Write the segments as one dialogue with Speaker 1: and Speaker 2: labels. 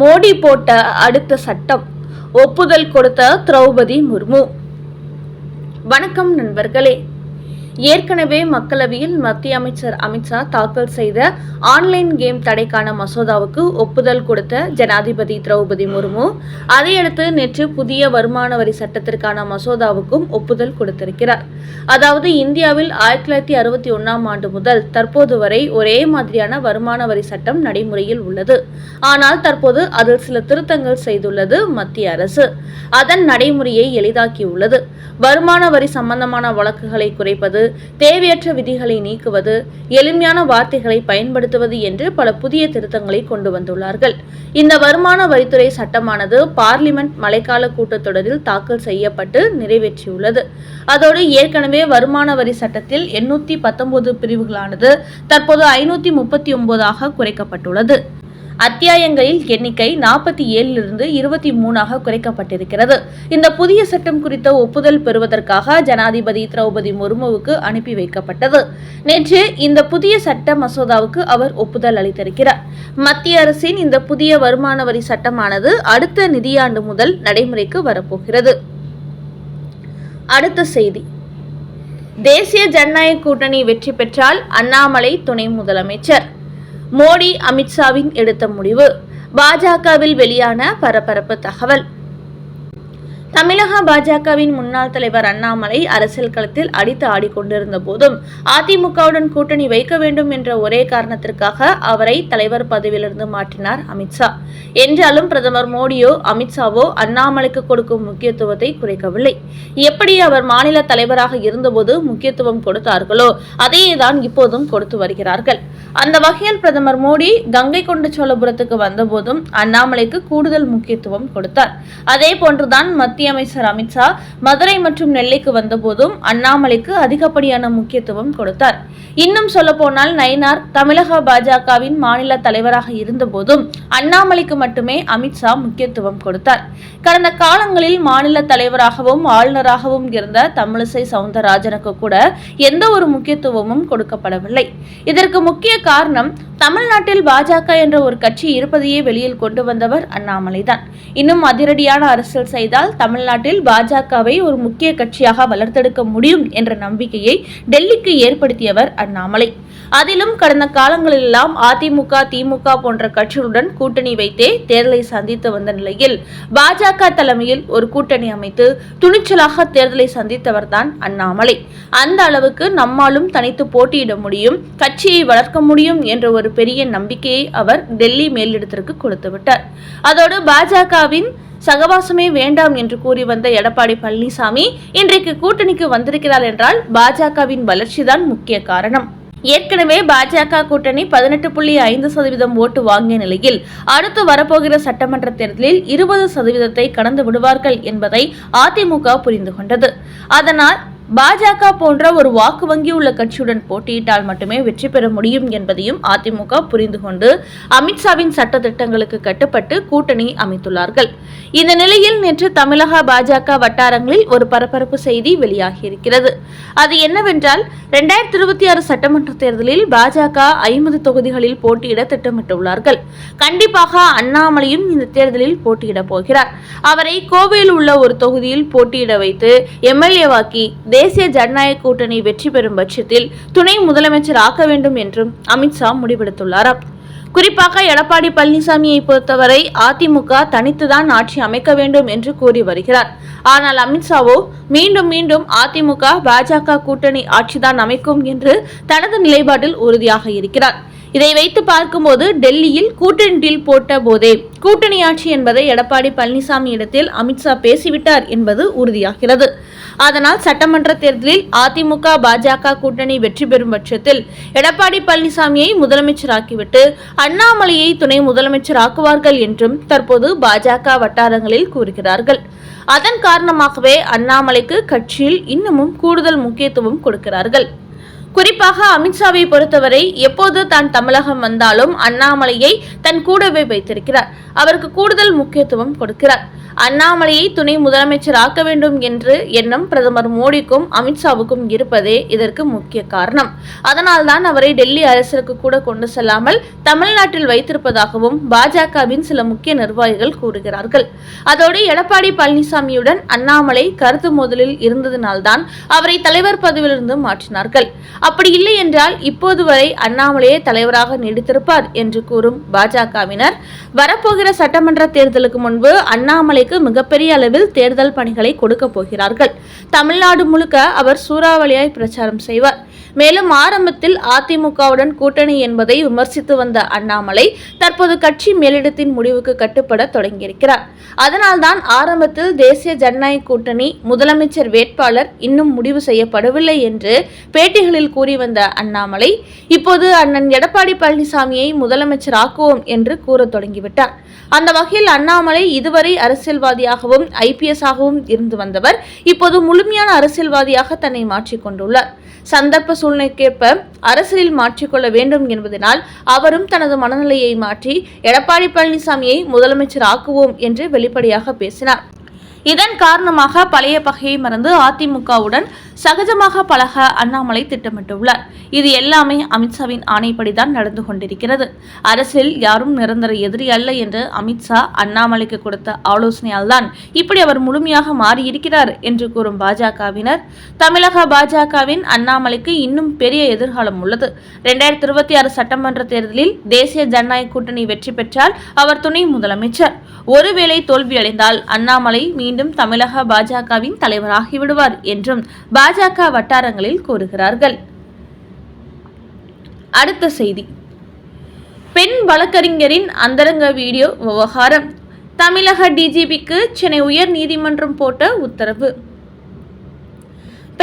Speaker 1: மோடி போட்ட அடுத்த சட்டம் ஒப்புதல் கொடுத்த திரௌபதி முர்மு. வணக்கம் நண்பர்களே. ஏற்கனவே மக்களவையில் மத்திய அமைச்சர் அமித்ஷா தாக்கல் செய்த ஆன்லைன் கேம் தடைக்கான மசோதாவுக்கு ஒப்புதல் கொடுத்த ஜனாதிபதி திரௌபதி முர்மு. அதையடுத்து நேற்று புதிய வருமான வரி சட்டத்திற்கான மசோதாவுக்கும் ஒப்புதல் கொடுத்திருக்கிறார். அதாவது இந்தியாவில் ஆயிரத்தி தொள்ளாயிரத்தி அறுபத்தி ஒன்றாம் ஆண்டு முதல் தற்போது வரை ஒரே மாதிரியான வருமான வரி சட்டம் நடைமுறையில் உள்ளது. ஆனால் தற்போது அதில் சில திருத்தங்கள் செய்துள்ளது மத்திய அரசு. அதன் நடைமுறையை எளிதாக்கியுள்ளது. வருமான வரி சம்பந்தமான வழக்குகளை குறைப்பது தேவையற்ற விதிகளை நீக்குவது எளிமையான வார்த்தைகளை பயன்படுத்துவது என்று பல புதிய திருத்தங்களை கொண்டு வந்துள்ளார்கள். இந்த வருமான வரித்துறை சட்டமானது பார்லிமெண்ட் மழைக்கால கூட்டத்தொடரில் தாக்கல் செய்யப்பட்டு நிறைவேற்றியுள்ளது. அதோடு ஏற்கனவே வருமான வரி சட்டத்தில் எண்ணூத்தி பத்தொன்பது பிரிவுகளானது தற்போது ஐநூத்தி முப்பத்தி ஒன்பதாக குறைக்கப்பட்டுள்ளது. அத்தியாயங்களில் எண்ணிக்கை நாற்பத்தி ஏழிலிருந்து இருபத்தி மூணாக குறைக்கப்பட்டிருக்கிறது. இந்த புதிய சட்டம் குறித்த ஒப்புதல் பெறுவதற்காக ஜனாதிபதி திரௌபதி முர்முவுக்கு அனுப்பி வைக்கப்பட்டது. நேற்று இந்த புதிய சட்ட மசோதாவுக்கு அவர் ஒப்புதல் அளித்திருக்கிறார். மத்திய அரசின் இந்த புதிய வருமான வரி சட்டமானது அடுத்த நிதியாண்டு முதல் நடைமுறைக்கு வரப்போகிறது. அடுத்த செய்தி. தேசிய ஜனநாயக கூட்டணி வெற்றி பெற்றால் அண்ணாமலை துணை முதலமைச்சர். மோடி அமித்ஷாவின் எடுத்த முடிவு. பாஜகவில் வெளியான பரபரப்பு தகவல். தமிழக பாஜகவின் முன்னாள் தலைவர் அண்ணாமலை அரசியல் களத்தில் அடித்து ஆடிக்கொண்டிருந்த போதும் அதிமுகவுடன் கூட்டணி வைக்க வேண்டும் என்ற ஒரே காரணத்திற்காக அவரை தலைவர் பதவியிலிருந்து மாற்றினார் அமித்ஷா என்றாலும் பிரதமர் மோடியோ அமித்ஷாவோ அண்ணாமலைக்கு கொடுக்கும் முக்கியத்துவத்தை குறைக்கவில்லை. எப்படி அவர் மாநில தலைவராக இருந்தபோது முக்கியத்துவம் கொடுத்தார்களோ அதையே தான் இப்போதும் கொடுத்து வருகிறார்கள். அந்த வகையில் பிரதமர் மோடி கங்கை கொண்ட சோழபுரத்துக்கு வந்தபோதும் அண்ணாமலைக்கு கூடுதல் முக்கியத்துவம் கொடுத்தார். அதே போன்றுதான் மத்திய அமைச்சர் அமித்ஷா மதுரை மற்றும் நெல்லைக்கு வந்தபோதும் அண்ணாமலைக்கு அதிகப்படியான முக்கியத்துவம் கொடுத்தார். இன்னும் சொல்லப்போனால் நயினார் தமிழக பாஜகவின் மாநில தலைவராக இருந்தபோதும் அண்ணாமலைக்கு மட்டுமே அமித்ஷா முக்கியத்துவம் கொடுத்தார். கடந்த காலங்களில் மாநில தலைவராகவும் ஆளுநராகவும் இருந்த தமிழிசை சவுந்தரராஜனுக்கு கூட எந்த ஒரு முக்கியத்துவமும் கொடுக்கப்படவில்லை. இதற்கு முக்கிய காரணம் தமிழ்நாட்டில் பாஜக என்ற ஒரு கட்சி இருப்பதையே வெளியில் கொண்டு வந்தவர் அண்ணாமலை தான் இன்னும் அதிரடியான அரசியல் செய்தால் தமிழ் தமிழ்நாட்டில் பாஜகவை ஒரு முக்கிய கட்சியாக வளர்த்தெடுக்க முடியும் என்ற நம்பிக்கையை டெல்லிக்கு ஏற்படுத்தியவர் அண்ணாமலை. அதிலும் கடந்த காலங்களிலெல்லாம் அதிமுக திமுக போன்ற கட்சிகளுடன் கூட்டணி வைத்தே தேர்தலை சந்தித்து வந்த நிலையில் பாஜக தலைமையில் ஒரு கூட்டணி அமைத்து துணிச்சலாக தேர்தலை சந்தித்தவர் தான் அண்ணாமலை. அந்த அளவுக்கு நம்மாலும் தனித்து போட்டியிட முடியும் கட்சியை வளர்க்க முடியும் என்ற ஒரு பெரிய நம்பிக்கையை அவர் டெல்லி மேலிடத்திற்கு கொடுத்துவிட்டார் அதோடு பாஜகவின் சகவாசமே வேண்டாம் என்று கூறி வந்த எடப்பாடி பழனிசாமி இன்றைக்கு கூட்டணிக்கு வந்திருக்கிறார் என்றால் பாஜகவின் வளர்ச்சிதான் முக்கிய காரணம். ஏற்கனவே பாஜக கூட்டணி பதினெட்டு புள்ளி ஐந்து சதவீதம் ஓட்டு வாங்கிய நிலையில் அடுத்து வரப்போகிற சட்டமன்ற தேர்தலில் இருபது சதவீதத்தை கடந்து விடுவார்கள் என்பதை அதிமுக புரிந்து கொண்டது. அதனால் பாஜக போன்ற ஒரு வாக்கு வங்கி உள்ள கட்சியுடன் போட்டியிட்டால் மட்டுமே வெற்றி பெற முடியும் என்பதையும் அதிமுக புரிந்து கொண்டு அமித்ஷாவின் சட்ட திட்டங்களுக்கு கட்டுப்பட்டு கூட்டணி அமைத்துள்ளார்கள். இந்த நிலையில் நேற்று தமிழக பாஜக வட்டாரங்களில் ஒரு பரபரப்பு செய்தி வெளியாகியிருக்கிறது. அது என்னவென்றால் இரண்டாயிரத்தி இருபத்தி ஆறு சட்டமன்ற தேர்தலில் பாஜக ஐம்பது தொகுதிகளில் போட்டியிட திட்டமிட்டுள்ளார்கள். கண்டிப்பாக அண்ணாமலையும் இந்த தேர்தலில் போட்டியிட போகிறார். அவரை கோவையில் உள்ள ஒரு தொகுதியில் போட்டியிட வைத்து எம்எல்ஏவாக்கி தேசிய ஜனநாயக கூட்டணி வெற்றி பெறும் பட்சத்தில் துணை முதலமைச்சர் ஆக்க வேண்டும் என்றும் அமித்ஷா முடிவெடுத்துள்ளாராம் குறிப்பாக எடப்பாடி பழனிசாமியை பொறுத்தவரை அதிமுக தனித்துதான் ஆட்சி அமைக்க வேண்டும் என்று கூறி வருகிறார். ஆனால் அமித்ஷாவோ மீண்டும் மீண்டும் அதிமுக பாஜக கூட்டணி ஆட்சிதான் அமைக்கும் என்று தனது நிலைப்பாட்டில் உறுதியாக இருக்கிறார். இதை வைத்து பார்க்கும்போது டெல்லியில் கூட்டணி டீல் போட்ட போதே கூட்டணி ஆட்சி என்பதை எடப்பாடி பழனிசாமி இடத்தில் அமித்ஷா பேசிவிட்டார் என்பது உறுதியாகிறது. அதனால் சட்டமன்ற தேர்தலில் அதிமுக பாஜக கூட்டணி வெற்றி பெறும் பட்சத்தில் எடப்பாடி பழனிசாமியை முதலமைச்சராக்கிவிட்டு அண்ணாமலையை துணை முதலமைச்சர் ஆக்குவார்கள் என்றும் தற்போது பாஜக வட்டாரங்களில் கூறுகிறார்கள். அதன் காரணமாகவே அண்ணாமலைக்கு கட்சியில் இன்னமும் கூடுதல் முக்கியத்துவம் கொடுக்கிறார்கள். குறிப்பாக அமித்ஷாவை பொறுத்தவரை எப்போது தான் தமிழகம் வந்தாலும் அண்ணாமலையை தன் கூடவே வைத்திருக்கிறார். அவருக்கு கூடுதல் முக்கியத்துவம் கொடுக்கிறார். அண்ணாமலையை துணை முதலமைச்சர் ஆக்க வேண்டும் என்று எண்ணம் பிரதமர் மோடிக்கும் அமித்ஷாவுக்கும் இருப்பதே இதற்கு முக்கிய காரணம். அதனால்தான் அவரை டெல்லி அரசிற்கு கூட கொண்டு செல்லாமல் தமிழ்நாட்டில் வைத்திருப்பதாகவும் பாஜகவின் சில முக்கிய நிர்வாகிகள் கூறுகிறார்கள். அதோடு எடப்பாடி பழனிசாமியுடன் அண்ணாமலை கருத்து மோதலில் இருந்ததினால்தான் அவரை தலைவர் பதவியிலிருந்து மாற்றினார்கள். அப்படி இல்லை என்றால் இப்போது வரை அண்ணாமலையே தலைவராக நீடித்திருப்பார் என்று கூறும் பாஜகவினர். வரப்போகிற சட்டமன்ற தேர்தலுக்கு முன்பு அண்ணாமலை அண்ணாமலைக்கு மிகப்பெரிய அளவில் தேர்தல் பணிகளை கொடுக்க போகிறார்கள். தமிழ்நாடு முழுக்க அவர் சூறாவளியாய் பிரச்சாரம் செய்வார். மேலும் ஆரம்பத்தில் அதிமுகவுடன் கூட்டணி என்பதை விமர்சித்து வந்த அண்ணாமலை தற்போது கட்சி மேலிடத்தின் முடிவுக்கு கட்டுப்பட தொடங்கியிருக்கிறார். அதனால்தான் ஆரம்பத்தில் தேசிய ஜனநாயக கூட்டணி முதலமைச்சர் வேட்பாளர் இன்னும் முடிவு செய்யப்படவில்லை என்று பேட்டிகளில் கூறி வந்த அண்ணாமலை இப்போது அண்ணன் எடப்பாடி பழனிசாமியை முதலமைச்சர் ஆக்குவோம் என்று கூறத் தொடங்கிவிட்டார். அந்த வகையில் அண்ணாமலை இதுவரை அரசியல் அரசியல்வாதியாகவும் ஐபிஎஸ் ஆகவும் இருந்து வந்தவர் இப்போது முழுமையான அரசியல்வாதியாக தன்னை மாற்றிக்கொண்டுள்ளார் சந்தர்ப்ப சூழ்நிலைக்கேற்ப அரசியலில் மாற்றிக்கொள்ள வேண்டும் என்பதனால் அவரும் தனது மனநிலையை மாற்றி எடப்பாடி பழனிசாமியை முதலமைச்சர் ஆக்குவோம் என்று வெளிப்படையாக பேசினார். இதன் காரணமாக பழைய பகையை மறந்து அதிமுகவுடன் சகஜமாக பழக அண்ணாமலை திட்டமிட்டுள்ளார். இது எல்லாமே அமித்ஷாவின் ஆணைப்படிதான் நடந்து கொண்டிருக்கிறது. அரசியல் யாரும் நிரந்தர எதிரி அல்ல என்று அமித்ஷா அண்ணாமலைக்கு கொடுத்த ஆலோசனையால் தான் இப்படி அவர் முழுமையாக மாறியிருக்கிறார் என்று கூறும் பாஜகவினர். தமிழக பாஜகவின் அண்ணாமலைக்கு இன்னும் பெரிய எதிர்காலம் உள்ளது. இரண்டாயிரத்தி இருபத்தி ஆறு சட்டமன்ற தேர்தலில் தேசிய ஜனநாயக கூட்டணி வெற்றி பெற்றால் அவர் துணை முதலமைச்சர். ஒருவேளை தோல்வியடைந்தால் அண்ணாமலை மீண்டும் தமிழக பாஜகவின் தலைவராகிவிடுவார் என்றும் பாஜக வட்டாரங்களில் கூறுகிறார்கள். அடுத்த செய்தி. பெண் வழக்கறிஞரின் அந்தரங்க வீடியோ விவகாரம். தமிழக டிஜிபிக்கு சென்னை உயர் நீதிமன்றம் போட்ட உத்தரவு.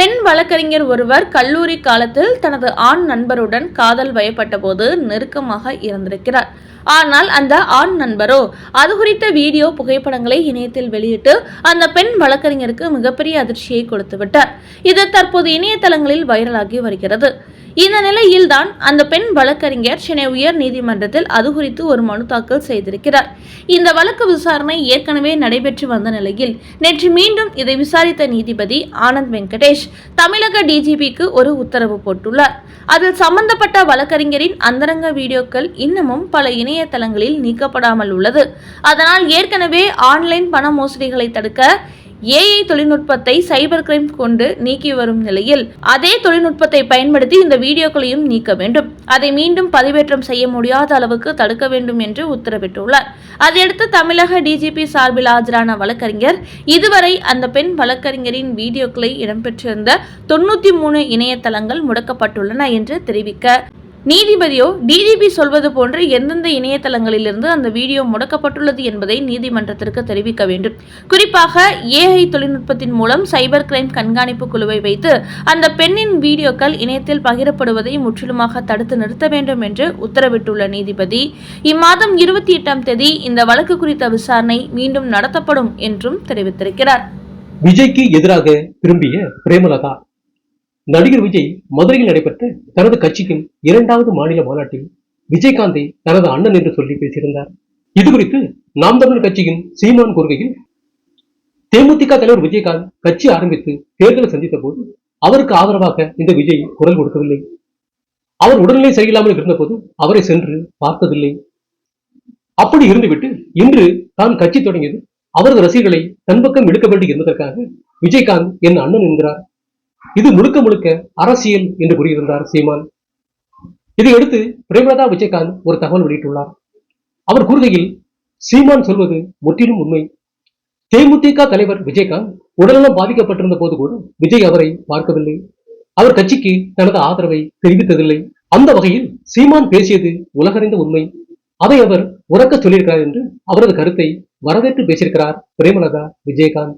Speaker 1: பெண் வழக்கறிஞர் ஒருவர் கல்லூரி காலத்தில் தனது ஆண் நண்பருடன் காதல் வயப்பட்ட போது நெருக்கமாக இருந்திருக்கிறார். ஆனால் அந்த ஆண் நண்பரோ அது குறித்த வீடியோ புகைப்படங்களை இணையத்தில் வெளியிட்டு அந்த பெண் வழக்கறிஞருக்கு மிகப்பெரிய அதிர்ச்சியை கொடுத்து விட்டார் இது தற்போது இணையதளங்களில் வைரலாகி வருகிறது. இந்த நிலையில்தான் அந்த பெண் வழக்கறிஞர் சென்னை உயர் நீதிமன்றத்தில் அது குறித்து ஒரு மனு தாக்கல் செய்திருக்கிறார். இந்த வழக்கு விசாரணை ஏற்கனவே நடைபெற்று வந்த நிலையில் நேற்று மீண்டும் இதை விசாரித்த நீதிபதி ஆனந்த் வெங்கடேஷ் தமிழக டிஜிபிக்கு ஒரு உத்தரவு போட்டுள்ளார். அதில் சம்பந்தப்பட்ட வழக்கறிஞரின் அந்தரங்க வீடியோக்கள் இன்னமும் பல இணையதளங்களில் நீக்கப்படாமல் உள்ளது. அதனால் ஏற்கனவே ஆன்லைன் பண மோசடிகளை தடுக்க ஏஐ தொழில்நுட்பத்தை சைபர் கிரைம் கொண்டு நீக்கி வரும் நிலையில் அதே தொழில்நுட்பத்தை பயன்படுத்தி இந்த வீடியோக்களையும் நீக்க வேண்டும். அதை மீண்டும் பதிவேற்றம் செய்ய முடியாத அளவுக்கு தடுக்க வேண்டும் என்று உத்தரவிட்டுள்ளார். அதையடுத்து தமிழக டிஜிபி சார்பில் ஆஜரான வழக்கறிஞர் இதுவரை அந்த பெண் வழக்கறிஞரின் வீடியோக்களை இடம்பெற்றிருந்த தொண்ணூத்தி மூணு இணையதளங்கள் முடக்கப்பட்டுள்ளன என்று தெரிவிக்க நீதிபதியோ டிஜிபி சொல்வது போன்று எந்தெந்த இணையதளங்களிலிருந்து அந்த வீடியோ முடக்கப்பட்டுள்ளது என்பதை நீதிமன்றத்திற்கு தெரிவிக்க வேண்டும். குறிப்பாக ஏஐ தொழில்நுட்பத்தின் மூலம் சைபர் கிரைம் கண்காணிப்பு குழுவை வைத்து அந்த பெண்ணின் வீடியோக்கள் இணையத்தில் பகிரப்படுவதை முற்றிலுமாக தடுத்து நிறுத்த வேண்டும் என்று உத்தரவிட்டுள்ள நீதிபதி இம்மாதம் இருபத்தி எட்டாம் தேதி இந்த வழக்கு குறித்த விசாரணை மீண்டும் நடத்தப்படும் என்றும் தெரிவித்திருக்கிறார்.
Speaker 2: விஜய்க்கு எதிராக திரும்பிய பிரேமலதா நடிகர் விஜய் மதுரையில் நடைபெற்ற தனது கட்சியின் இரண்டாவது மாநில மாநாட்டில் விஜயகாந்தை தனது அண்ணன் என்று சொல்லி பேசியிருந்தார். இது குறித்து நாம் தமிழர் கட்சியின் சீமான் கூறுகையில் தேமுதிக தலைவர் விஜயகாந்த் கட்சி ஆரம்பித்து தேர்தலை சந்தித்த போது அவருக்கு ஆதரவாக இந்த விஜய் குரல் கொடுக்கவில்லை. அவர் உடல்நிலை சரியில்லாமல் இருந்தபோது அவரை சென்று பார்த்ததில்லை. அப்படி இருந்துவிட்டு இன்று தான் கட்சி தொடங்கியது. அவரது ரசிகர்களை தன் பக்கம் இழுக்க வேண்டி என்பதற்காக விஜயகாந்த் என் அண்ணன் என்கிறார். இது முழுக்க முழுக்க அரசியல் என்று கூறியிருந்தார் சீமான். இதையடுத்து பிரேமலதா விஜயகாந்த் ஒரு தகவல் வெளியிட்டுள்ளார். அவர் கூறுகையில் சீமான் சொல்வது முற்றிலும் உண்மை. தேமுதிக தலைவர் விஜயகாந்த் உடல்நலம் பாதிக்கப்பட்டிருந்த போது கூட விஜய் அவரை பார்க்கவில்லை. அவர் கட்சிக்கு தனது ஆதரவை தெரிவித்ததில்லை. அந்த வகையில் சீமான் பேசியது உலகறிந்த உண்மை. அதை அவர் உறக்க சொல்லியிருக்கிறார் என்று அவரது கருத்தை வரவேற்று பேசியிருக்கிறார் பிரேமலதா விஜயகாந்த்.